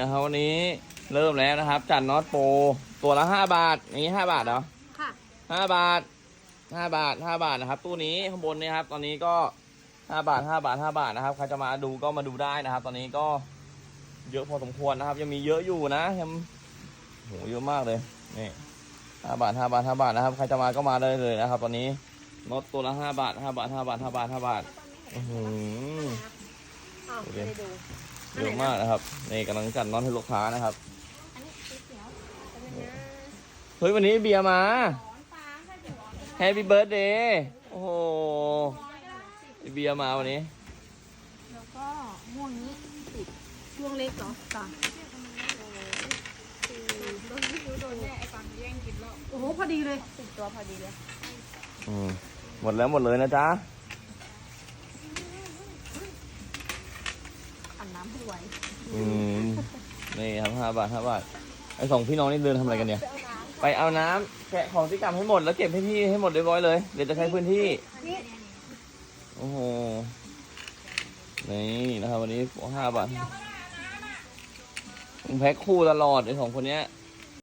นะครับ วันนี้เริ่มแล้วนะครับ จัดน็อตโปรตัวละห้าบาทอย่างนี้ห้าบาทเหรอค่ะห้าบาทห้าบาทห้าบาทนะครับ ตู้นี้ข้างบนเนี่ยครับ ตอนนี้ก็ห้าบาทห้าบาทห้าบาทนะครับใครจะมาดูก็มาดูได้นะครับ ตอนนี้ก็เยอะพอสมควรนะครับ ยังมีเยอะอยู่นะยังโหเยอะมากเลยนี่ห้าบาทห้าบาทห้าบาทนะครับ ใครจะมาก็มาได้เลยนะครับ ตอนนี้น็อตตัวละห้าบาทห้าบาทห้าบาทห้าบาทห้าบาทอื้อหืออ้าวโอเคไม่ได้ดู เยอะมากนะครับนี่กำลังจัดน็อตให้ลูกค้านะครับอันนี้สีเขียวเป็นยังไงเฮ้ยวันนี้เบียร์มาร้อนฟ้าค่ะเดี๋ยวร้อนแฮปปี้เบิร์ดเดย์โอ้โหเบียร์มาวันนี้ แล้วก็ม่วงนี้ติดช่วงเล็กเหรอจ้ะโดนที่โดนแย่ไอ้ฟังแย่งกินแล้วโอ้โห พอดีเลยติดตัวพอดีเลยอืมหมดแล้วหมดเลยนะจ๊ะ อันน้ำให้ไวอืมนี่ครับห้าบาทห้าบาทไอสองพี่น้องนี่เดินทำอะไรกันเนี่ยไปเอาน้ไปเอาน้ำแกะของที่กลับให้หมดแล้วเก็บให้พี่ให้หมดเรียบร้อยเลยเดี๋ยวจะใช้พื้นที่ำนี่โอ้โห นี่นะครับวันนี้ห้าบาทมึงแพ็คคู่ตลอดไอสองคนเนี้ย